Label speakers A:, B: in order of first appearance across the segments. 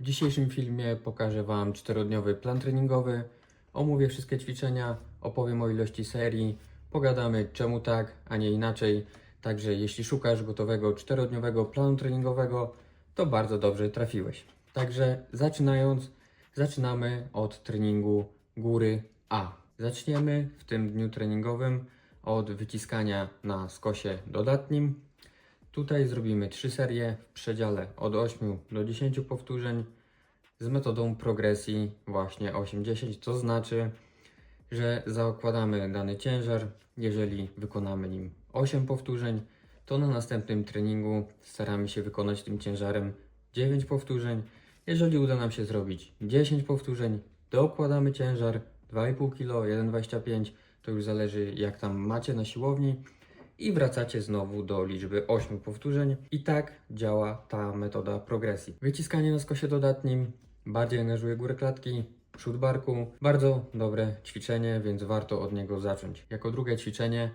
A: W dzisiejszym filmie pokażę Wam czterodniowy plan treningowy, omówię wszystkie ćwiczenia, opowiem o ilości serii, pogadamy czemu tak, a nie inaczej. Także jeśli szukasz gotowego czterodniowego planu treningowego, to bardzo dobrze trafiłeś. Także zaczynając, zaczynamy od treningu góry A. Zaczniemy w tym dniu treningowym od wyciskania na skosie dodatnim. Tutaj zrobimy trzy serie w przedziale od 8 do 10 powtórzeń z metodą progresji właśnie 8-10, to znaczy, że zakładamy dany ciężar, jeżeli wykonamy nim 8 powtórzeń, to na następnym treningu staramy się wykonać tym ciężarem 9 powtórzeń. Jeżeli uda nam się zrobić 10 powtórzeń, dokładamy ciężar 2,5 kg, 1,25 to już zależy jak tam macie na siłowni i wracacie znowu do liczby 8 powtórzeń. I tak działa ta metoda progresji. Wyciskanie na skosie dodatnim bardziej angażuje górę klatki, przód barku. Bardzo dobre ćwiczenie, więc warto od niego zacząć. Jako drugie ćwiczenie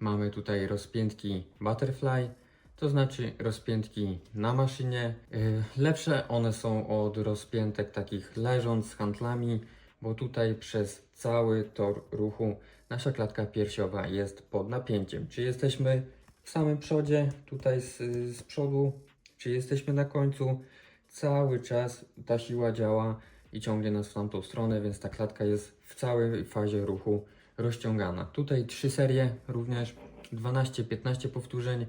A: mamy tutaj rozpiętki butterfly, to znaczy rozpiętki na maszynie. Yy, Lepsze one są od rozpiętek takich leżąc z handlami, bo tutaj przez cały tor ruchu nasza klatka piersiowa jest pod napięciem. Czy jesteśmy w samym przodzie, tutaj z, z przodu, czy jesteśmy na końcu, cały czas ta siła działa i ciągnie nas w tamtą stronę, więc ta klatka jest w całej fazie ruchu rozciągana. Tutaj trzy serie również, 12-15 powtórzeń,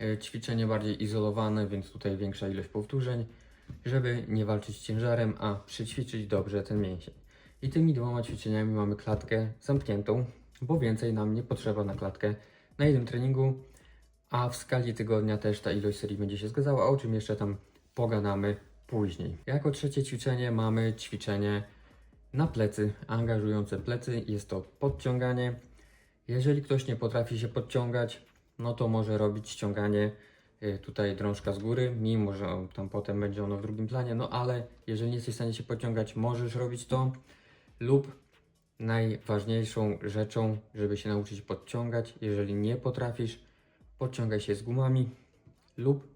A: e, ćwiczenie bardziej izolowane, więc tutaj większa ilość powtórzeń, żeby nie walczyć z ciężarem, a przećwiczyć dobrze ten mięsień. I tymi dwoma ćwiczeniami mamy klatkę zamkniętą, bo więcej nam nie potrzeba na klatkę na jednym treningu, a w skali tygodnia też ta ilość serii będzie się zgadzała, o czym jeszcze tam pogadamy później. Jako trzecie ćwiczenie mamy ćwiczenie na plecy, angażujące plecy. Jest to podciąganie. Jeżeli ktoś nie potrafi się podciągać, no to może robić ściąganie y, tutaj drążka z góry, mimo że tam potem będzie ono w drugim planie, no ale jeżeli nie jesteś w stanie się podciągać, możesz robić to lub najważniejszą rzeczą, żeby się nauczyć podciągać, jeżeli nie potrafisz, podciągaj się z gumami lub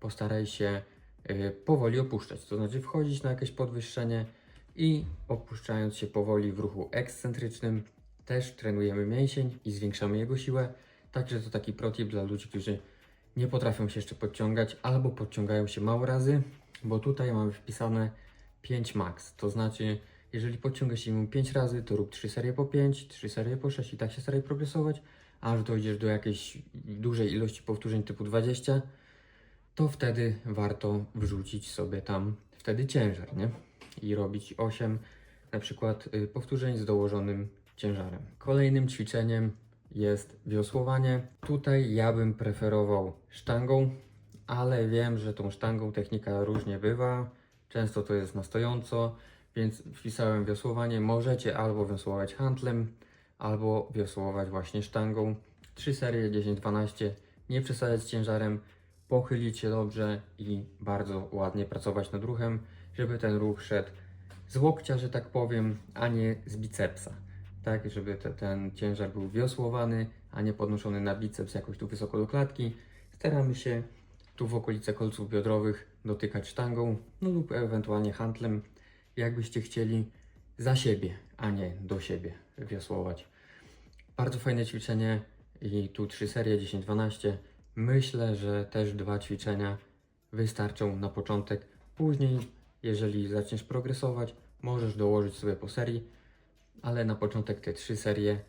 A: postaraj się y, powoli opuszczać, to znaczy wchodzić na jakieś podwyższenie i opuszczając się powoli w ruchu ekscentrycznym też trenujemy mięsień i zwiększamy jego siłę. Także to taki protip dla ludzi, którzy nie potrafią się jeszcze podciągać albo podciągają się mało razy, bo tutaj mamy wpisane 5 max, to znaczy jeżeli podciągasz się 5 razy, to rób 3 serie po 5, 3 serie po 6 i tak się staraj progresować, aż dojdziesz do jakiejś dużej ilości powtórzeń typu 20, to wtedy warto wrzucić sobie tam wtedy ciężar, nie? I robić 8 na przykład y, powtórzeń z dołożonym ciężarem. Kolejnym ćwiczeniem jest wiosłowanie. Tutaj ja bym preferował sztangą, ale wiem, że tą sztangą technika różnie bywa. Często to jest na stojąco, więc wpisałem wiosłowanie. Możecie albo wiosłować handlem, albo wiosłować właśnie sztangą. Trzy serie 10-12, nie przesadzać ciężarem, pochylić się dobrze i bardzo ładnie pracować nad ruchem, żeby ten ruch szedł z łokcia, że tak powiem, a nie z bicepsa. Tak, żeby te, ten ciężar był wiosłowany, a nie podnoszony na biceps jakoś tu wysoko do klatki. Staramy się tu w okolice kolców biodrowych dotykać sztangą, no lub ewentualnie handlem, jakbyście chcieli za siebie, a nie do siebie wiosłować. Bardzo fajne ćwiczenie i tu trzy serie 10-12. Myślę, że też dwa ćwiczenia wystarczą na początek. Później, jeżeli zaczniesz progresować, możesz dołożyć sobie po serii, ale na początek te trzy serie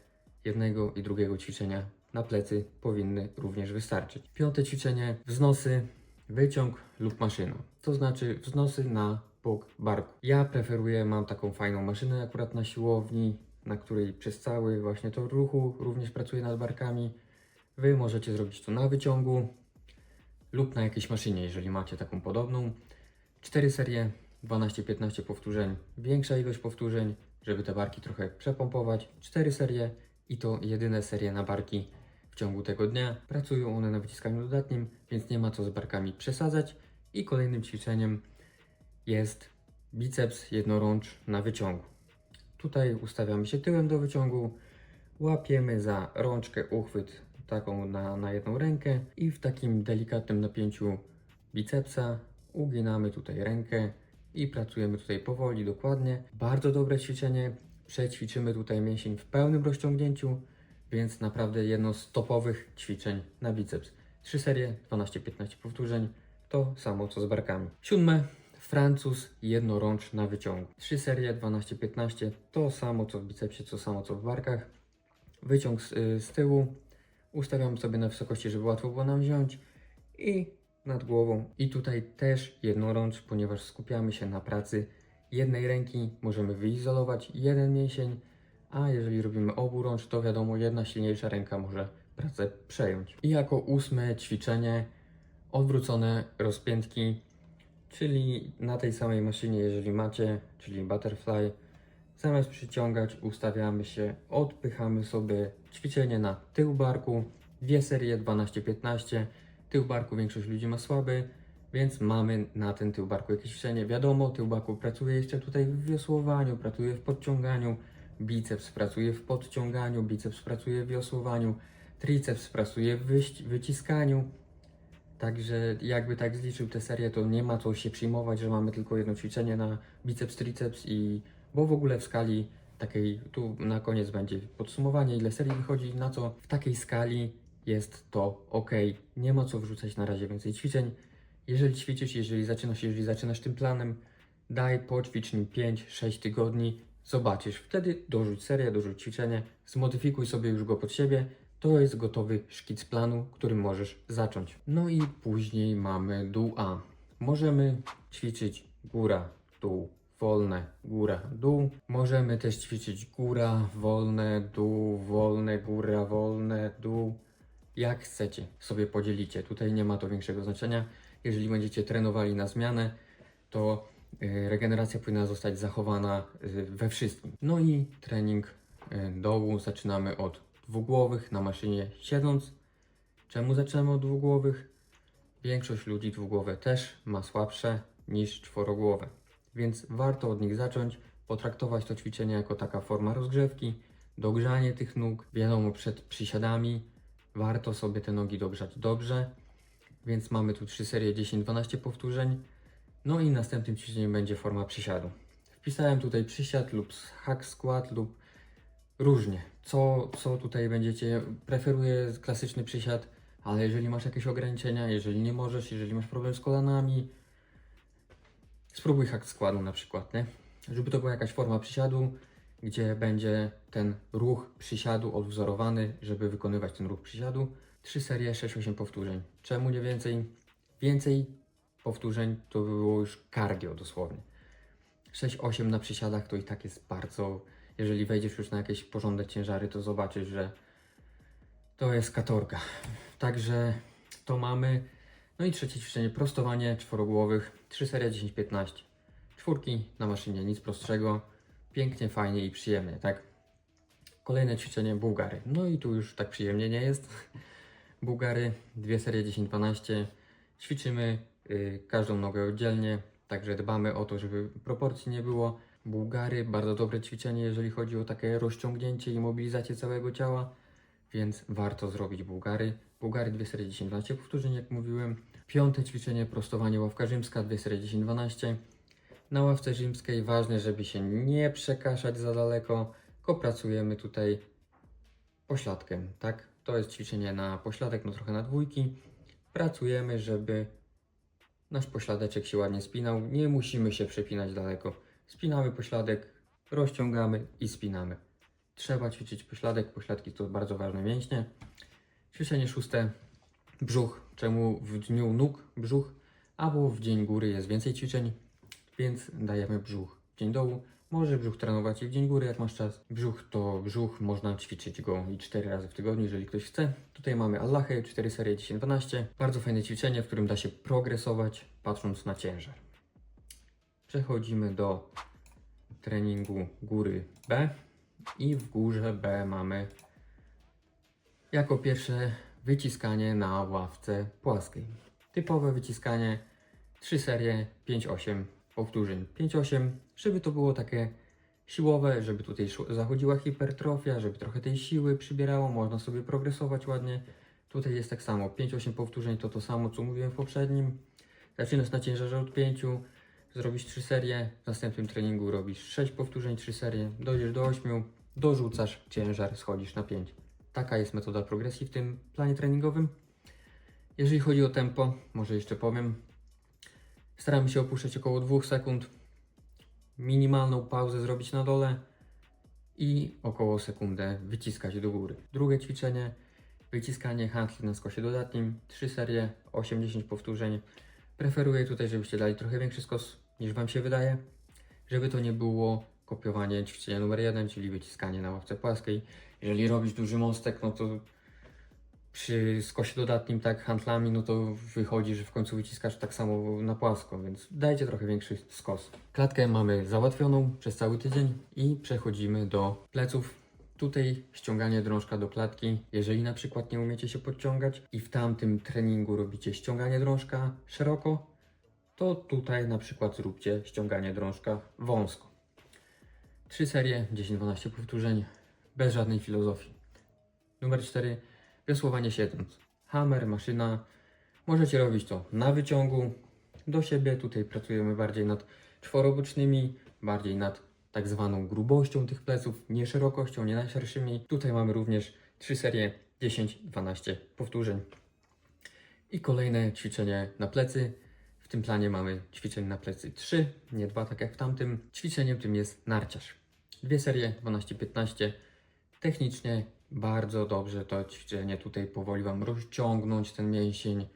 A: jednego i drugiego ćwiczenia na plecy powinny również wystarczyć. Piąte ćwiczenie wznosy, wyciąg lub maszyna. To znaczy wznosy na barku. Ja preferuję, mam taką fajną maszynę akurat na siłowni, na której przez cały właśnie to ruchu również pracuję nad barkami. Wy możecie zrobić to na wyciągu lub na jakiejś maszynie, jeżeli macie taką podobną. 4 serie, 12-15 powtórzeń, większa ilość powtórzeń, żeby te barki trochę przepompować. 4 serie i to jedyne serie na barki w ciągu tego dnia. Pracują one na wyciskaniu dodatnim, więc nie ma co z barkami przesadzać. I kolejnym ćwiczeniem jest biceps jednorącz na wyciągu. Tutaj ustawiamy się tyłem do wyciągu, łapiemy za rączkę uchwyt taką na, na jedną rękę i w takim delikatnym napięciu bicepsa uginamy tutaj rękę i pracujemy tutaj powoli, dokładnie. Bardzo dobre ćwiczenie. Przećwiczymy tutaj mięsień w pełnym rozciągnięciu, więc naprawdę jedno z topowych ćwiczeń na biceps. Trzy serie, 12-15 powtórzeń, to samo co z barkami. Siódme, Francuz jednorącz na wyciągu. Trzy serie, 12-15, to samo co w bicepsie, to samo co w barkach. Wyciąg z, y, z tyłu, ustawiamy sobie na wysokości, żeby łatwo było nam wziąć i nad głową. I tutaj też jednorącz, ponieważ skupiamy się na pracy jednej ręki, możemy wyizolować jeden mięsień, a jeżeli robimy oburącz, to wiadomo, jedna silniejsza ręka może pracę przejąć. I jako ósme ćwiczenie odwrócone rozpiętki, czyli na tej samej maszynie, jeżeli macie, czyli butterfly, zamiast przyciągać, ustawiamy się, odpychamy sobie ćwiczenie na tył barku, dwie serie 12-15, tył barku większość ludzi ma słaby, więc mamy na ten tył barku jakieś ćwiczenie. Wiadomo, tył barku pracuje jeszcze tutaj w wiosłowaniu, pracuje w podciąganiu, biceps pracuje w podciąganiu, biceps pracuje w wiosłowaniu, triceps pracuje w wyciskaniu. Także jakby tak zliczył tę serię, to nie ma co się przyjmować, że mamy tylko jedno ćwiczenie na biceps, triceps i bo w ogóle w skali takiej, tu na koniec będzie podsumowanie, ile serii wychodzi, na co w takiej skali jest to ok. Nie ma co wrzucać na razie więcej ćwiczeń. Jeżeli ćwiczysz, jeżeli zaczynasz, jeżeli zaczynasz tym planem, daj poćwicz nim 5-6 tygodni, zobaczysz. Wtedy dorzuć serię, dorzuć ćwiczenie, zmodyfikuj sobie już go pod siebie. To jest gotowy szkic planu, którym możesz zacząć. No i później mamy dół A. Możemy ćwiczyć góra, dół, wolne, góra, dół. Możemy też ćwiczyć góra, wolne, dół, wolne, góra, wolne, dół. Jak chcecie, sobie podzielicie. Tutaj nie ma to większego znaczenia. Jeżeli będziecie trenowali na zmianę, to y, regeneracja powinna zostać zachowana y, we wszystkim. No i trening y, dołu zaczynamy od dwugłowych na maszynie siedząc. Czemu zaczynamy od dwugłowych? Większość ludzi dwugłowe też ma słabsze niż czworogłowe, więc warto od nich zacząć, potraktować to ćwiczenie jako taka forma rozgrzewki, dogrzanie tych nóg. Wiadomo, przed przysiadami warto sobie te nogi dogrzać dobrze, więc mamy tu trzy serie 10-12 powtórzeń. No i następnym ćwiczeniem będzie forma przysiadu. Wpisałem tutaj przysiad lub hack squat lub różnie. Co, co tutaj będziecie? Preferuję klasyczny przysiad, ale jeżeli masz jakieś ograniczenia, jeżeli nie możesz, jeżeli masz problem z kolanami, spróbuj hack składu na przykład, nie? Żeby to była jakaś forma przysiadu, gdzie będzie ten ruch przysiadu odwzorowany, żeby wykonywać ten ruch przysiadu. Trzy serie, 6-8 powtórzeń. Czemu nie więcej? Więcej powtórzeń to by było już cardio dosłownie. 6-8 na przysiadach to i tak jest bardzo. Jeżeli wejdziesz już na jakieś porządne ciężary, to zobaczysz, że to jest katorga. Także to mamy. No i trzecie ćwiczenie, prostowanie czworogłowych. 3 serie 10-15. Czwórki na maszynie, nic prostszego. Pięknie, fajnie i przyjemnie, tak? Kolejne ćwiczenie, bułgary. No i tu już tak przyjemnie nie jest. Bułgary, dwie serie 10-12. Ćwiczymy y, każdą nogę oddzielnie, także dbamy o to, żeby proporcji nie było. Bułgary, bardzo dobre ćwiczenie, jeżeli chodzi o takie rozciągnięcie i mobilizację całego ciała, więc warto zrobić bułgary. Bułgary, dwie serie 10-12 powtórzeń, jak mówiłem. Piąte ćwiczenie, prostowanie ławka rzymska, dwie serie 10-12. Na ławce rzymskiej ważne, żeby się nie przekaszać za daleko, tylko pracujemy tutaj pośladkiem, tak? To jest ćwiczenie na pośladek, no trochę na dwójki. Pracujemy, żeby nasz pośladeczek się ładnie spinał. Nie musimy się przepinać daleko. Spinamy pośladek, rozciągamy i spinamy. Trzeba ćwiczyć pośladek. Pośladki to bardzo ważne mięśnie. Ćwiczenie szóste, brzuch. Czemu w dniu nóg brzuch, albo w dzień góry jest więcej ćwiczeń, więc dajemy brzuch w dzień dołu. Może brzuch trenować i w dzień góry, jak masz czas. Brzuch to brzuch, można ćwiczyć go i 4 razy w tygodniu, jeżeli ktoś chce. Tutaj mamy Allahy, 4 serie 10-12. Bardzo fajne ćwiczenie, w którym da się progresować, patrząc na ciężar. Przechodzimy do treningu góry B. I w górze B mamy jako pierwsze wyciskanie na ławce płaskiej. Typowe wyciskanie 3 serie 5-8 powtórzeń. 5-8, żeby to było takie siłowe, żeby tutaj zachodziła hipertrofia, żeby trochę tej siły przybierało, można sobie progresować ładnie. Tutaj jest tak samo, 5-8 powtórzeń to to samo co mówiłem w poprzednim. Zaczynasz na ciężarze od 5, zrobisz 3 serie, w następnym treningu robisz 6 powtórzeń, 3 serie, dojdziesz do 8, dorzucasz ciężar, schodzisz na 5. Taka jest metoda progresji w tym planie treningowym. Jeżeli chodzi o tempo, może jeszcze powiem, staramy się opuszczać około 2 sekund, minimalną pauzę zrobić na dole i około sekundę wyciskać do góry. Drugie ćwiczenie, wyciskanie handli na skosie dodatnim, 3 serie, 8-10 powtórzeń. Preferuję tutaj, żebyście dali trochę większy skos niż Wam się wydaje, żeby to nie było kopiowanie ćwiczenia numer 1, czyli wyciskanie na ławce płaskiej. Jeżeli robisz duży mostek, no to przy skosie dodatnim, tak, handlami, no to wychodzi, że w końcu wyciskasz tak samo na płasko, więc dajcie trochę większy skos. Klatkę mamy załatwioną przez cały tydzień i przechodzimy do pleców. Tutaj ściąganie drążka do klatki. Jeżeli na przykład nie umiecie się podciągać i w tamtym treningu robicie ściąganie drążka szeroko, to tutaj na przykład zróbcie ściąganie drążka wąsko. Trzy serie, 10-12 powtórzeń, bez żadnej filozofii. Numer 4. Wiosłowanie siedząc. Hammer, maszyna. Możecie robić to na wyciągu do siebie. Tutaj pracujemy bardziej nad czworobocznymi, bardziej nad tak zwaną grubością tych pleców, nie szerokością, nie najszerszymi. Tutaj mamy również trzy serie 10-12 powtórzeń. I kolejne ćwiczenie na plecy. Tym planie mamy ćwiczenie na plecy 3, nie 2, tak jak w tamtym. Ćwiczeniem tym jest narciarz. Dwie serie 12-15. Technicznie bardzo dobrze to ćwiczenie tutaj powoli Wam rozciągnąć ten mięsień.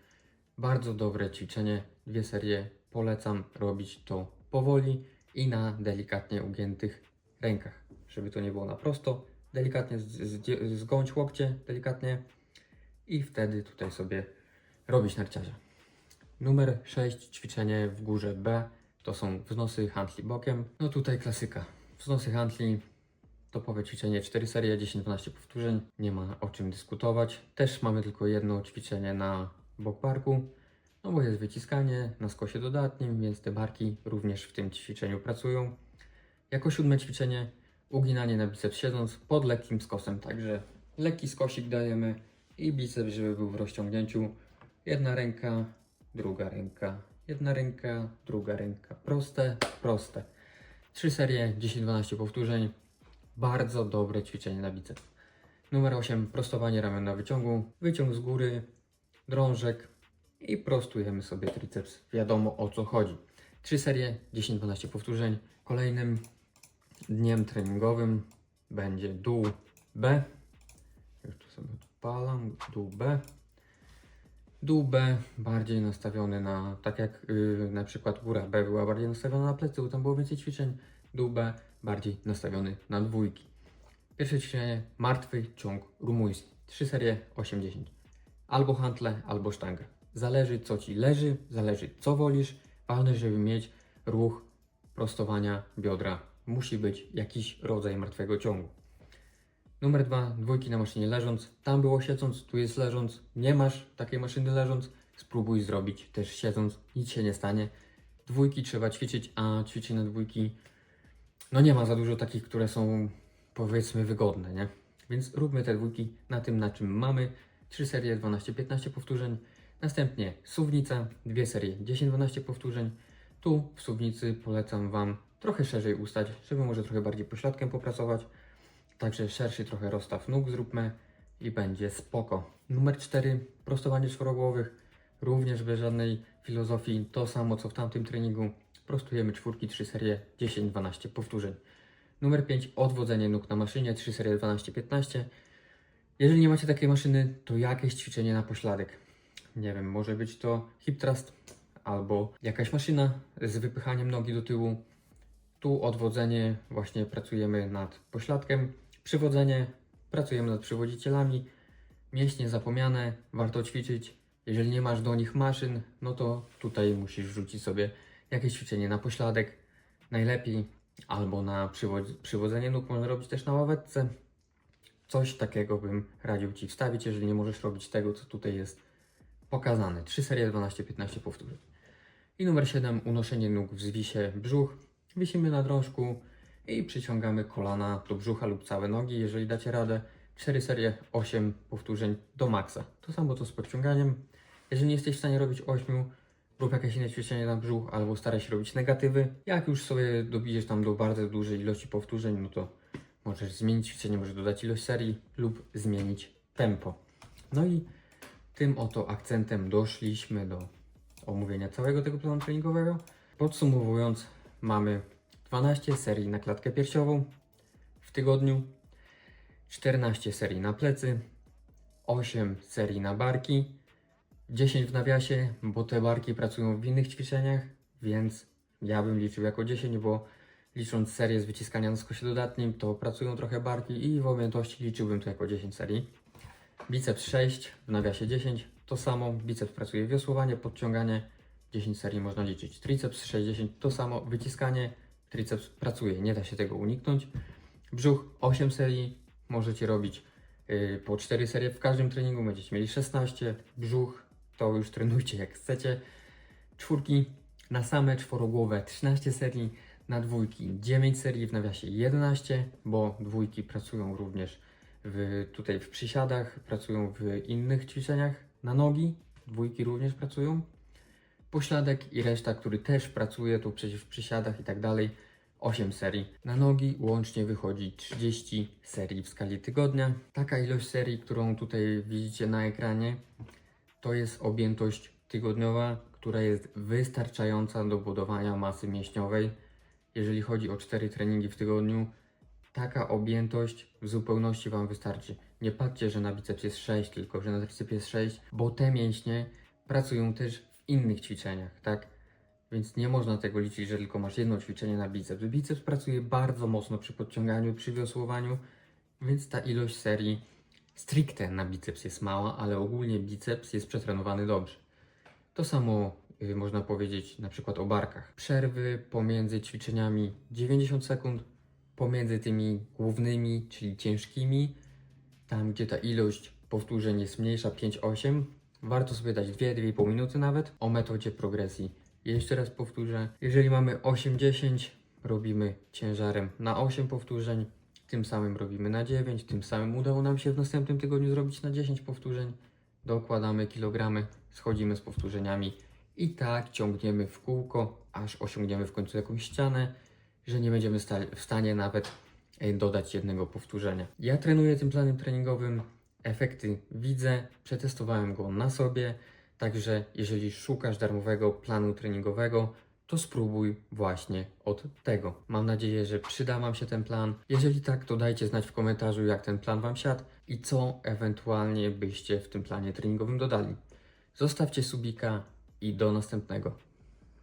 A: Bardzo dobre ćwiczenie. Dwie serie polecam robić to powoli i na delikatnie ugiętych rękach, żeby to nie było na prosto. Delikatnie zgąć łokcie, delikatnie i wtedy tutaj sobie robić narciarza. Numer 6, ćwiczenie w górze B, to są wznosy handli bokiem. No tutaj klasyka. Wznosy handli, topowe ćwiczenie 4 serie, 10-12 powtórzeń, nie ma o czym dyskutować. Też mamy tylko jedno ćwiczenie na bok barku, no bo jest wyciskanie na skosie dodatnim, więc te barki również w tym ćwiczeniu pracują. Jako siódme ćwiczenie uginanie na biceps siedząc pod lekkim skosem, także lekki skosik dajemy i biceps, żeby był w rozciągnięciu. Jedna ręka, druga ręka, jedna ręka, druga ręka. Proste, proste. Trzy serie, 10-12 powtórzeń. Bardzo dobre ćwiczenie na biceps. Numer 8. Prostowanie ramion na wyciągu. Wyciąg z góry, drążek i prostujemy sobie triceps. Wiadomo o co chodzi. Trzy serie, 10-12 powtórzeń. Kolejnym dniem treningowym będzie dół B. Jeszcze sobie odpalam. Dół B. Dół bardziej nastawiony na, tak jak yy, na przykład góra B była bardziej nastawiona na plecy, bo tam było więcej ćwiczeń. Dół bardziej nastawiony na dwójki. Pierwsze ćwiczenie, martwy ciąg rumuński. Trzy serie, 8-10. Albo hantle, albo sztangę. Zależy co Ci leży, zależy co wolisz. Ważne, żeby mieć ruch prostowania biodra. Musi być jakiś rodzaj martwego ciągu. Numer dwa, dwójki na maszynie leżąc. Tam było siedząc, tu jest leżąc. Nie masz takiej maszyny leżąc, spróbuj zrobić też siedząc, nic się nie stanie. Dwójki trzeba ćwiczyć, a ćwiczeń na dwójki, no nie ma za dużo takich, które są powiedzmy wygodne, nie? Więc róbmy te dwójki na tym, na czym mamy. Trzy serie 12-15 powtórzeń. Następnie suwnica, dwie serie 10-12 powtórzeń. Tu w suwnicy polecam Wam trochę szerzej ustać, żeby może trochę bardziej pośladkiem popracować. Także szerszy trochę rozstaw nóg zróbmy i będzie spoko. Numer 4. Prostowanie czworogłowych. Również bez żadnej filozofii. To samo co w tamtym treningu. Prostujemy czwórki, 3 serie 10-12 powtórzeń. Numer 5. Odwodzenie nóg na maszynie. 3 serie 12-15. Jeżeli nie macie takiej maszyny, to jakieś ćwiczenie na pośladek. Nie wiem, może być to hip thrust albo jakaś maszyna z wypychaniem nogi do tyłu. Tu odwodzenie, właśnie pracujemy nad pośladkiem. Przywodzenie, pracujemy nad przywodzicielami. Mięśnie zapomniane, warto ćwiczyć. Jeżeli nie masz do nich maszyn, no to tutaj musisz wrzucić sobie jakieś ćwiczenie na pośladek. Najlepiej albo na przywodz- przywodzenie nóg można robić też na ławeczce. Coś takiego bym radził Ci wstawić, jeżeli nie możesz robić tego, co tutaj jest pokazane. 3 serie 12-15 powtórzeń. I numer 7, unoszenie nóg w zwisie brzuch. Wisimy na drążku i przyciągamy kolana do brzucha lub całe nogi, jeżeli dacie radę. 4 serie, 8 powtórzeń do maksa. To samo co z podciąganiem. Jeżeli nie jesteś w stanie robić 8, rób jakieś inne ćwiczenie na brzuch, albo staraj się robić negatywy. Jak już sobie dobijesz tam do bardzo dużej ilości powtórzeń, no to możesz zmienić ćwiczenie, możesz dodać ilość serii lub zmienić tempo. No i tym oto akcentem doszliśmy do omówienia całego tego planu treningowego. Podsumowując, mamy 12 serii na klatkę piersiową w tygodniu, 14 serii na plecy, 8 serii na barki, 10 w nawiasie, bo te barki pracują w innych ćwiczeniach, więc ja bym liczył jako 10, bo licząc serię z wyciskania na skosie dodatnim, to pracują trochę barki i w objętości liczyłbym to jako 10 serii. Biceps 6, w nawiasie 10, to samo. Biceps pracuje wiosłowanie, podciąganie, 10 serii można liczyć. Triceps 60, to samo. Wyciskanie, triceps pracuje, nie da się tego uniknąć. Brzuch 8 serii, możecie robić yy, po 4 serie w każdym treningu, będziecie mieli 16. Brzuch to już trenujcie jak chcecie. Czwórki na same czworogłowe 13 serii, na dwójki 9 serii, w nawiasie 11, bo dwójki pracują również w, tutaj w przysiadach, pracują w innych ćwiczeniach na nogi, dwójki również pracują. Pośladek i reszta, który też pracuje, to przecież w przysiadach i tak dalej, 8 serii. Na nogi łącznie wychodzi 30 serii w skali tygodnia. Taka ilość serii, którą tutaj widzicie na ekranie, to jest objętość tygodniowa, która jest wystarczająca do budowania masy mięśniowej. Jeżeli chodzi o 4 treningi w tygodniu, taka objętość w zupełności Wam wystarczy. Nie patrzcie, że na biceps jest 6, tylko że na triceps jest 6, bo te mięśnie pracują też innych ćwiczeniach, tak? Więc nie można tego liczyć, że tylko masz jedno ćwiczenie na biceps. Biceps pracuje bardzo mocno przy podciąganiu, przy wiosłowaniu, więc ta ilość serii stricte na biceps jest mała, ale ogólnie biceps jest przetrenowany dobrze. To samo y, można powiedzieć na przykład o barkach. Przerwy pomiędzy ćwiczeniami 90 sekund, pomiędzy tymi głównymi, czyli ciężkimi, tam gdzie ta ilość powtórzeń jest mniejsza 5-8, warto sobie dać 2-2,5 minuty nawet o metodzie progresji. Jeszcze raz powtórzę, jeżeli mamy 8-10, robimy ciężarem na 8 powtórzeń, tym samym robimy na 9, tym samym udało nam się w następnym tygodniu zrobić na 10 powtórzeń, dokładamy kilogramy, schodzimy z powtórzeniami i tak ciągniemy w kółko, aż osiągniemy w końcu jakąś ścianę, że nie będziemy w stanie nawet e, dodać jednego powtórzenia. Ja trenuję tym planem treningowym, efekty widzę, przetestowałem go na sobie, także jeżeli szukasz darmowego planu treningowego, to spróbuj właśnie od tego. Mam nadzieję, że przyda Wam się ten plan. Jeżeli tak, to dajcie znać w komentarzu, jak ten plan Wam siadł i co ewentualnie byście w tym planie treningowym dodali. Zostawcie subika i do następnego.